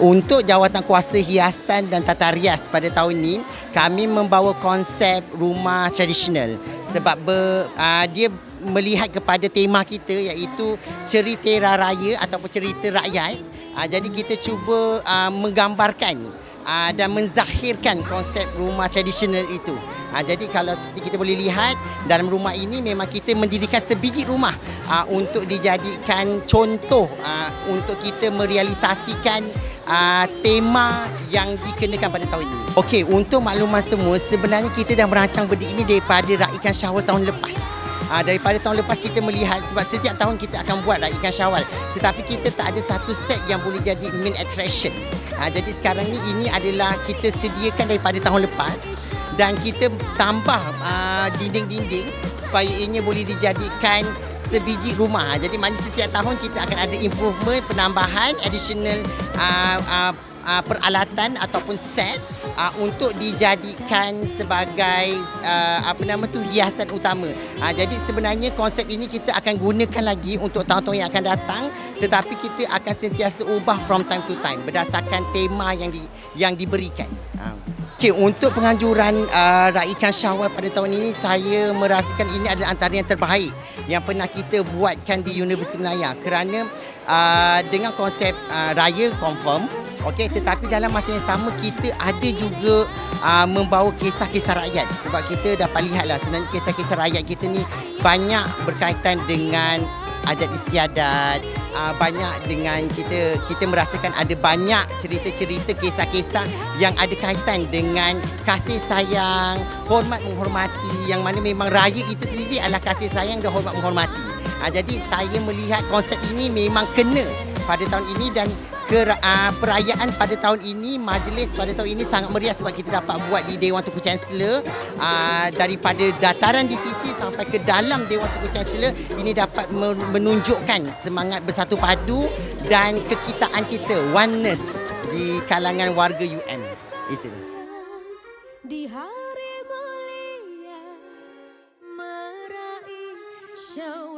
Untuk jawatan kuasa hiasan dan tata rias pada tahun ini, kami membawa konsep rumah tradisional sebab ber, uh, dia melihat kepada tema kita iaitu cerita raya ataupun cerita rakyat. Uh, jadi kita cuba uh, menggambarkan uh, dan menzahirkan konsep rumah tradisional itu. Uh, jadi kalau seperti kita boleh lihat dalam rumah ini memang kita mendirikan sebiji rumah uh, untuk dijadikan contoh uh, untuk kita merealisasikan uh, tema yang dikenakan pada tahun ini. Okey, untuk makluman semua, sebenarnya kita dah merancang benda ini daripada raikan Syawal tahun lepas. Uh, daripada tahun lepas kita melihat sebab setiap tahun kita akan buat raikan Syawal tetapi kita tak ada satu set yang boleh jadi main attraction. Uh, jadi sekarang ni ini adalah kita sediakan daripada tahun lepas dan kita tambah uh, dinding-dinding supaya ianya boleh dijadikan sebiji rumah. Jadi maknanya setiap tahun kita akan ada improvement, penambahan, additional uh, uh, uh, peralatan ataupun set uh, untuk dijadikan sebagai uh, apa nama tu hiasan utama. Uh, jadi sebenarnya konsep ini kita akan gunakan lagi untuk tahun-tahun yang akan datang tetapi kita akan sentiasa ubah from time to time berdasarkan tema yang di, yang diberikan. Uh. Okay, untuk penganjuran uh, raikan Syawal pada tahun ini, saya merasakan ini adalah antara yang terbaik yang pernah kita buatkan di Universiti Melaya kerana uh, dengan konsep uh, raya confirm, okay, tetapi dalam masa yang sama kita ada juga uh, membawa kisah-kisah rakyat. Sebab kita dapat lihatlah sebenarnya kisah-kisah rakyat kita ni banyak berkaitan dengan adat istiadat uh, banyak dengan kita kita merasakan ada banyak cerita-cerita kisah-kisah yang ada kaitan dengan kasih sayang hormat menghormati yang mana memang raya itu sendiri adalah kasih sayang dan hormat menghormati. Uh, jadi saya melihat konsep ini memang kena pada tahun ini dan ke uh, perayaan pada tahun ini majlis pada tahun ini sangat meriah sebab kita dapat buat di Dewan Tunku Chancellor. Uh, daripada dataran DTC sampai ke dalam Dewan Tunku Chancellor ini dapat menunjukkan semangat bersatu padu dan kekitaan kita oneness di kalangan warga UM itu di hari mulia meraih syawal